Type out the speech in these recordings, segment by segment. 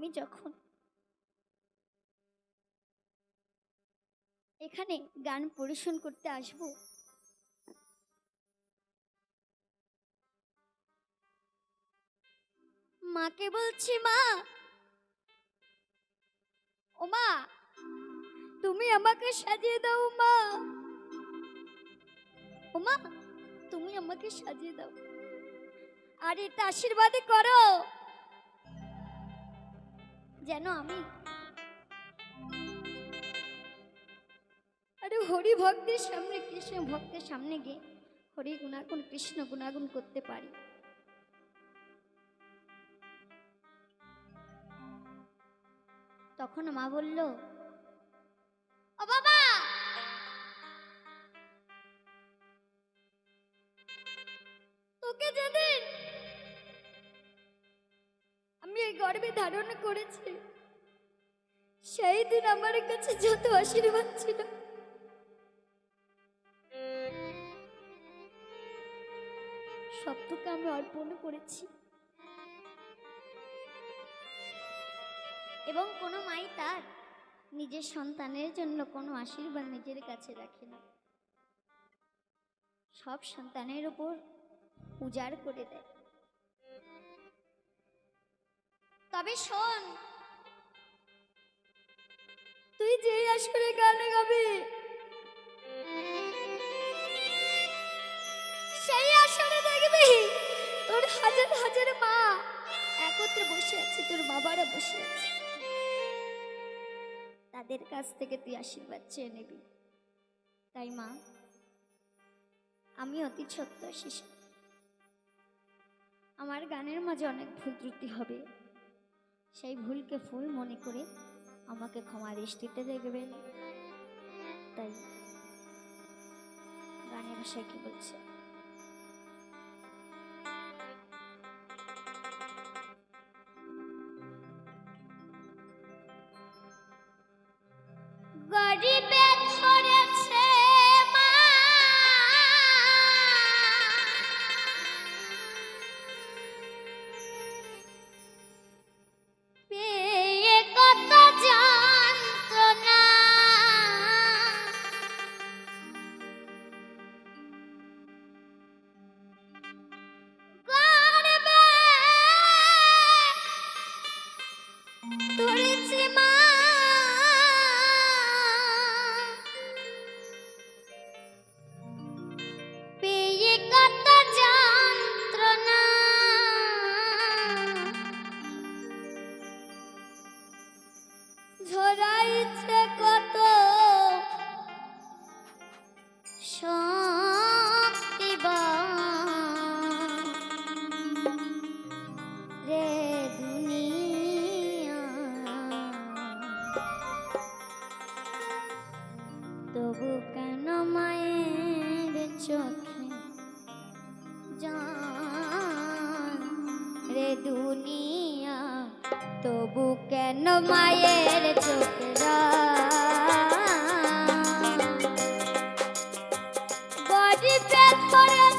আমি যখন। এখানে গান পরিবেশন করতে আসব। মাকে বলছি, মা! ও মা, তুমি আমাকে সাজিয়ে দাও, মা! ও মা, তুমি আমাকে সাজিয়ে দাও। আর, এটা আশীর্বাদ করো। যেন আমি। আরে হরি ভক্তের সামনে, কৃষ্ণ ভক্তের সামনে গিয়ে হরি গুণাগুণ, কৃষ্ণ গুণাগুণ করতে পারি। তখন মা বলল, ও বাবা ধারণ করেছি। সেই দিন আমার কাছে যত আশীর্বাদ ছিল। সব তোকে আমি অর্পণ করেছি। এবং কোনো মাই তার নিজের সন্তানের জন্য কোনো আশীর্বাদ নিজের কাছে রাখে না। সব সন্তানের উপর উজাড় করে দেয়। তবে শোন। তুই যে আসরে গানে গাবি, সেই আসরে দেখবি তোর হাজার হাজার মা একত্রে বসে আছে, তোর বাবারা বসে আছে। তাদের কাছ থেকে তুই আশীর্বাদ চেয়ে নিবি। তাই মা, আমি অতি ছোট্ট শিশু আমার গানের মাঝে অনেক ভুল ত্রুটি হবে। সেই ভুলকে ফুল মনে করে আমাকে ক্ষমা দৃষ্টিতে দেখবেন। তাই গানের ভাষায় কি বলছে? দুনিয়া তবু কেন মায়ের চোখে গরিবে ধরেছে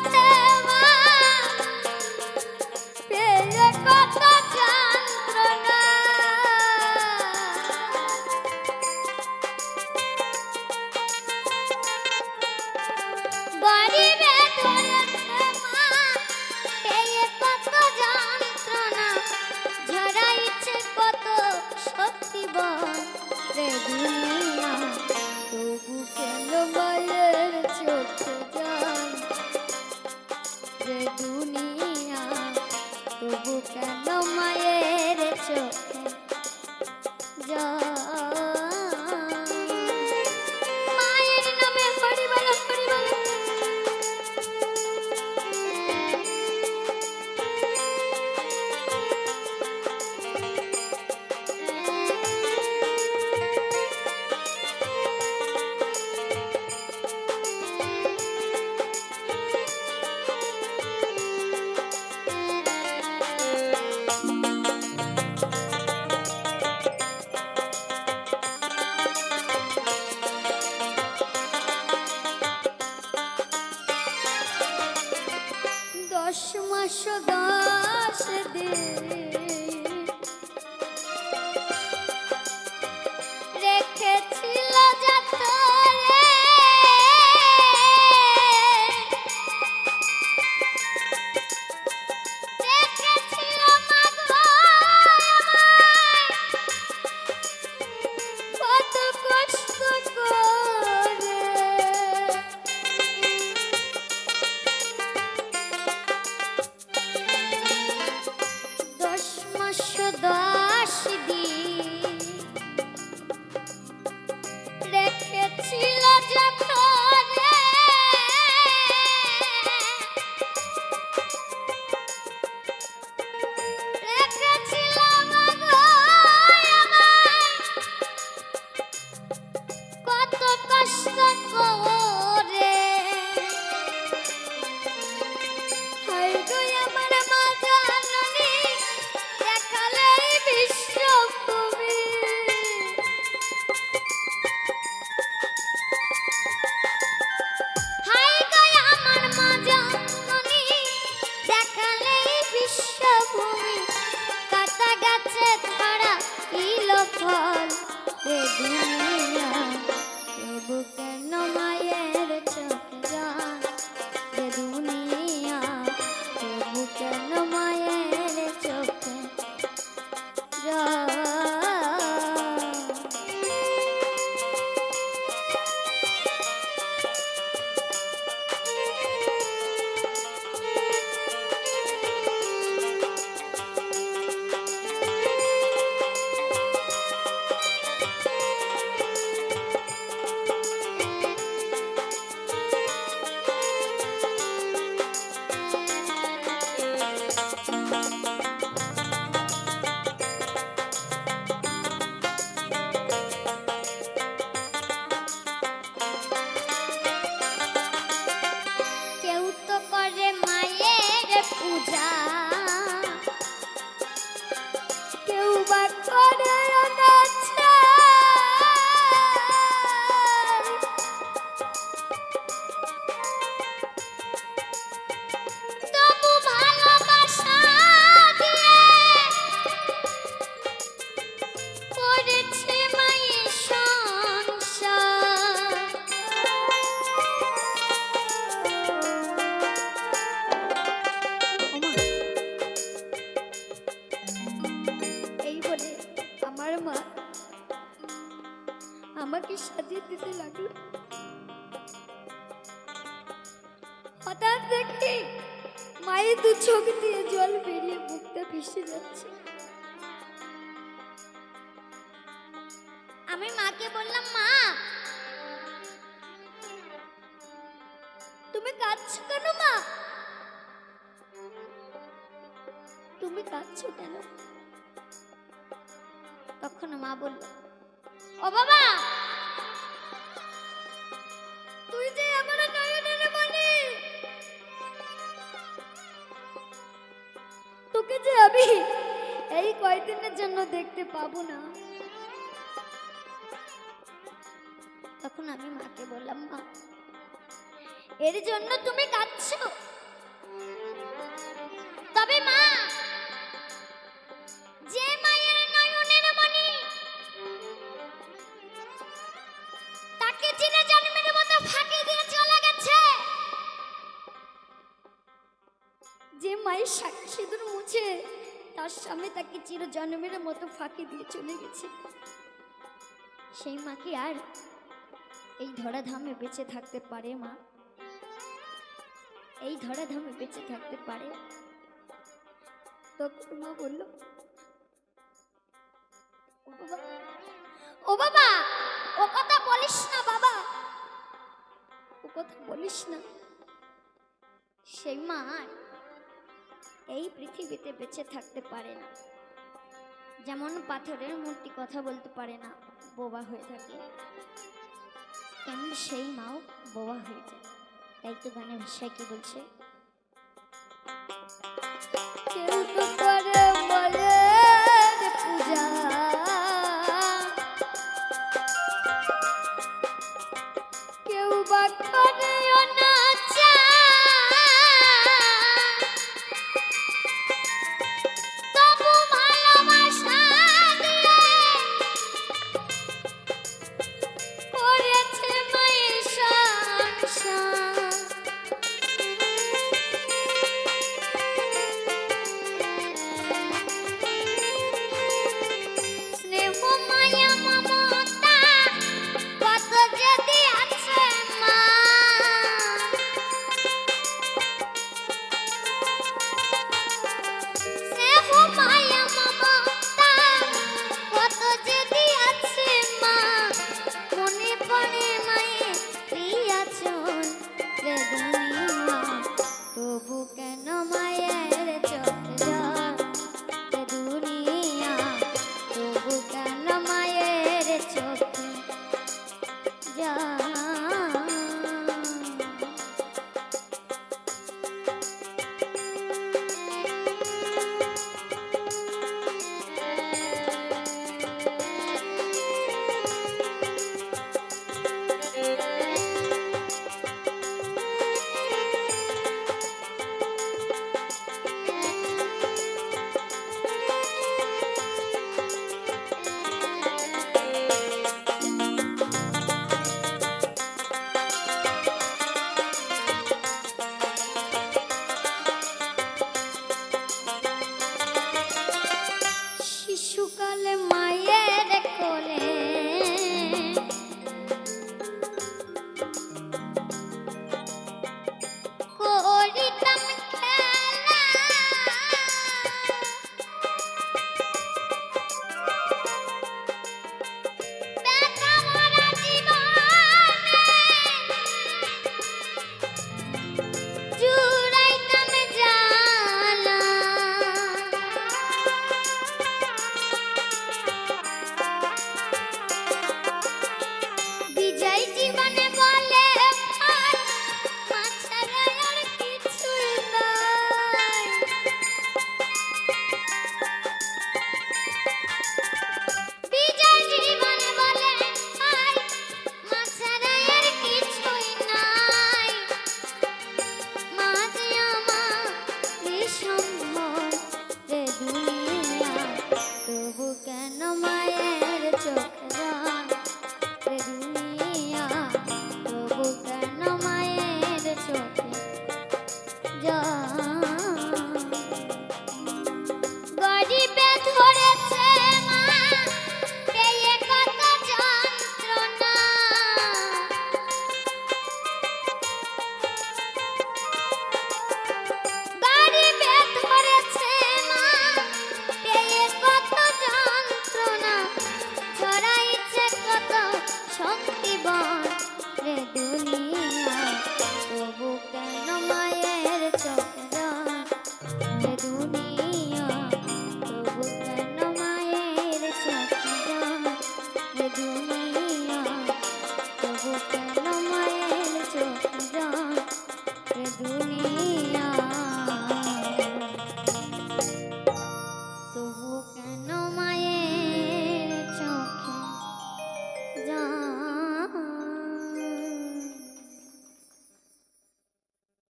আমাকে সাজিয়ে দিতে লাগল। হঠাৎ দেখি মায়ের দু চোখ দিয়ে জল বেরিয়ে মুখটা ভেসে যাচ্ছে। আমি মাকে বললাম মা! তুমি কাঁদছো কেন মা? তুমি কাঁদছো কেন? তখন মা বলল ও বাবা যে আমি এই কয়দিনের জন্য দেখতে পাবো না? তখন আমি মাকে বললাম, মা, এর জন্য তুমি কাঁদছো? তার সামনে তাকে চির জন্মের মতো ফাঁকি দিয়ে চলে গেছে। সেই মাকে আর এই ধরাধামে বেঁচে থাকতে পারে মা। এই ধরাধামে বেঁচে থাকতে পারে। তখন মা বলল "ও বাবা, ও বাবা ও কথা বলিস না বাবা। ও কথা বলিস না। সেই মা আর এই পৃথিবীতে বেঁচে থাকতে পারে না। যেমন পাথরের মূর্তি কথা বলতে পারে না, বোবা হয়ে থাকে। তেমন সেই মাও বোবা হয়ে যায়? তাই তো গানের ভাষায় কি বলছে? কেউ তো পূজা। কেউ বা করে তবু কেন মা